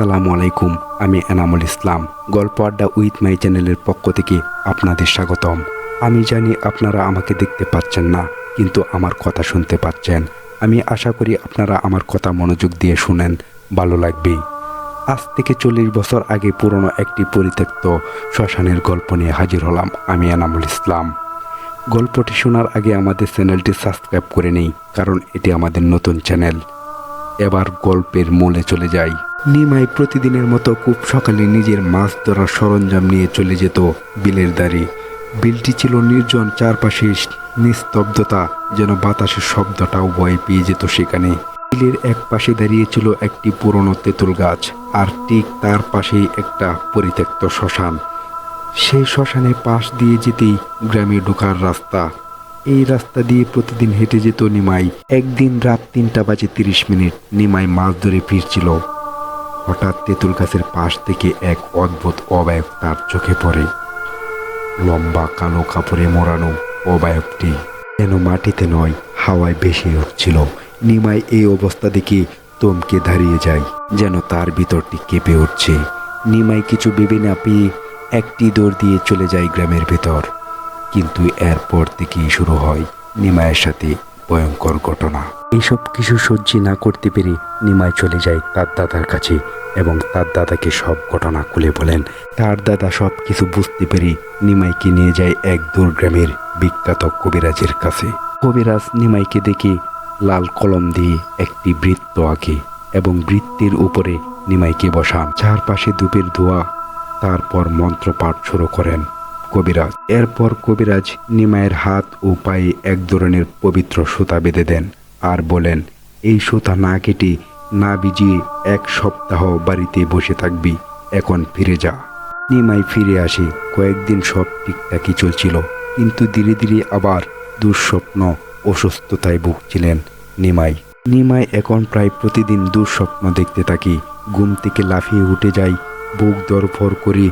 আসসালামু আলাইকুম, আমি এনামুল ইসলাম, গল্প আড্ডা উইথ মাই চ্যানেলের পক্ষ থেকে আপনাদের স্বাগতম। আমি জানি আপনারা আমাকে দেখতে পাচ্ছেন না, কিন্তু আমার কথা শুনতে পাচ্ছেন। আমি আশা করি আপনারা আমার কথা মনোযোগ দিয়ে শুনেন, ভালো লাগবে। আজ থেকে চল্লিশ বছর আগে পুরনো একটি পরিত্যক্ত শ্মশানের গল্প নিয়ে হাজির হলাম আমি এনামুল ইসলাম। গল্পটি শোনার আগে আমাদের চ্যানেলটি সাবস্ক্রাইব করে নেই, কারণ এটি আমাদের নতুন চ্যানেল। এবার গল্পের মূলে চলে যাই। নিমাই প্রতিদিনের মতো খুব সকালে নিজের মাছ ধরার সরঞ্জাম নিয়ে চলে যেত বিলের দাঁড়ি। বিলটি ছিল নির্জন চারপাশে নিস্তব্ধতা, যেন বাতাসের শব্দটাও ভয় পেয়ে যেত সেখানে। বিলের এক পাশে দাঁড়িয়ে ছিল একটি পুরনো তেঁতুল গাছ, আর ঠিক তার পাশেই একটা পরিত্যক্ত শ্মশান। সেই শ্মশানে পাশ দিয়ে যেতেই গ্রামে ঢোকার রাস্তা। এই রাস্তা দিয়ে প্রতিদিন হেঁটে যেত নিমাই। একদিন রাত তিনটা বাজে তিরিশ মিনিট নিমাই মাছ ধরে ফিরছিল। হঠাৎ তেঁতুল গাছের পাশ থেকে এক অদ্ভুত অবায়ক তার চোখে পড়ে। লম্বা কালো কাপড়ে মোড়ানো অবায়কটি যেন মাটিতে নয়, হাওয়ায় ভেসে উঠছিল। নিমাই এই অবস্থা দেখে তোমকে দাঁড়িয়ে যায়, যেন তার ভিতরটি কেঁপে উঠছে। নিমাই কিছু ভেবে না পেয়ে একটি দৌড় দিয়ে চলে যায় গ্রামের ভেতর। কিন্তু এরপর থেকেই শুরু হয় নিমায়ের সাথে ভয়ঙ্কর ঘটনা। এইসব কিছু সহ্য না করতে পেরে নিমাই চলে যায় তার দাদার কাছে এবং তার দাদাকে সব ঘটনা খুলে বলেন। তার দাদা সব কিছু বুঝতে পেরে নিমাইকে নিয়ে যায় এক দূর গ্রামের বিখ্যাত কবিরাজের কাছে। কবিরাজ নিমাইকে দেখে লাল কলম দিয়ে একটি বৃত্ত আঁকে এবং বৃত্তের উপরে নিমাইকে বসান। চারপাশে ধূপের ধোয়া, তারপর মন্ত্রপাঠ শুরু করেন। কবিরাজ। এরপর কবিরাজ নিমায়ের হাত ও পায়ে এক ধরনের পবিত্র সুতা বেঁধে দেন আর বলেন, এই সুতা না কেটে না ভিজিয়ে এক সপ্তাহ বাড়িতে বসে থাকবি, এখন ফিরে যা। নিমাই ফিরে আসে। কয়েকদিন সব ঠিকঠাকই চলছিল, কিন্তু ধীরে ধীরে আবার দুঃস্বপ্ন অসুস্থতায় ভুগছিলেন নিমাই। নিমাই এখন প্রায় প্রতিদিন দুঃস্বপ্ন দেখতে থাকি। ঘুম থেকে লাফিয়ে উঠে যাই বুক দরফর করে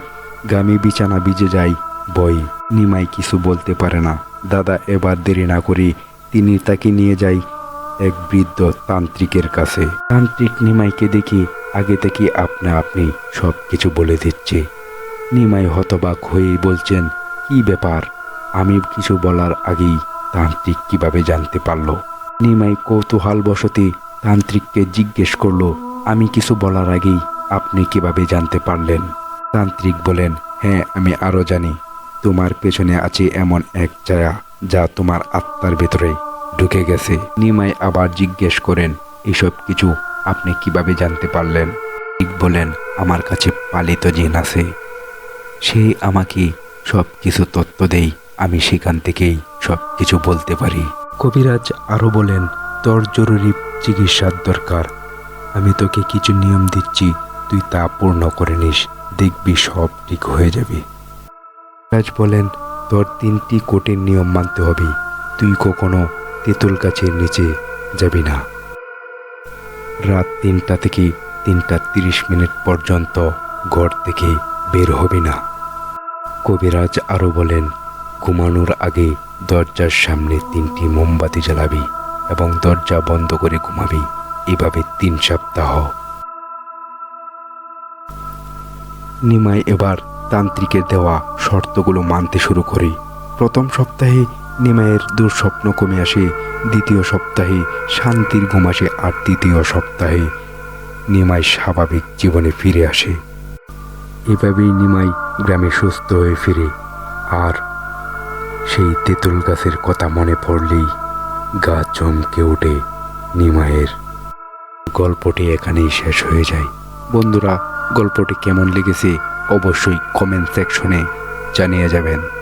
গামে বিছানা ভিজে যায় বই। নিমাই কিছু বলতে পারে না। দাদা, এবার দেরি না করে। তিনি তাকে নিয়ে যায় এক বৃদ্ধ তান্ত্রিকের কাছে। তান্ত্রিক নিমাইকে দেখি, আগে থেকে আপনা আপনি সব কিছু বলে দিচ্ছে। নিমাই হতবাক হয়ে বলছেন, কি ব্যাপার? আমি কিছু বলার আগেই তান্ত্রিক কীভাবে জানতে পারল? নিমাই কৌতূহল বসতে তান্ত্রিককে জিজ্ঞেস করল, আমি কিছু বলার আগেই আপনি কীভাবে জানতে পারলেন? তান্ত্রিক বলেন হ্যাঁ আমি আরও জানি। তোমার পেছনে আছে এমন এক ছায়া যা তোমার আত্মার ভেতরে ঢুকে গেছে। নিমাই আবার জিজ্ঞেস করেন, এসব কিছু আপনি কীভাবে জানতে পারলেন? ঠিক বলেন, আমার কাছে পালিত জিন আছে। সে আমাকে সব কিছু তথ্য দেই, আমি সেখান থেকেই সব কিছু বলতে পারি। কবিরাজ আরও বলেন, তোর জরুরি চিকিৎসার দরকার। আমি তোকে কিছু নিয়ম দিচ্ছি, তুই তা পূর্ণ করে নিস, দেখবি সব ঠিক হয়ে যাবে। রাজ বলেন তোর তিনটি কোটির নিয়ম মানতে হবে। তুই কখনো তেঁতুল গাছের নিচে যাবি না। রাত তিনটা থেকে তিনটা তিরিশ মিনিট পর্যন্ত ঘর থেকে বের হবি না। কবিরাজ আরও বলেন ঘুমানোর আগে দরজার সামনে তিনটি মোমবাতি জ্বালাবি এবং দরজা বন্ধ করে ঘুমাবি। এভাবে তিন সপ্তাহ। নিমাই এবার তান্ত্রিকের দেওয়া শর্তগুলো মানতে শুরু করি। প্রথম সপ্তাহে নিমাইয়ের দুঃস্বপ্ন কমে আসে, দ্বিতীয় সপ্তাহে শান্তির ঘুম আসে, আর তৃতীয় সপ্তাহে নিমাই স্বাভাবিক জীবনে ফিরে আসে। এভাবেই নিমাই গ্রামে সুস্থ হয়ে ফিরে। আর সেই তেঁতুল গাছের কথা মনে পড়লেই গা চমকে ওঠে নিমাইয়ের। গল্পটি এখানেই শেষ হয়ে যায়। বন্ধুরা, গল্পটি কেমন লেগেছে অবশ্যই কমেন্ট সেকশনে জানিয়ে যাবেন।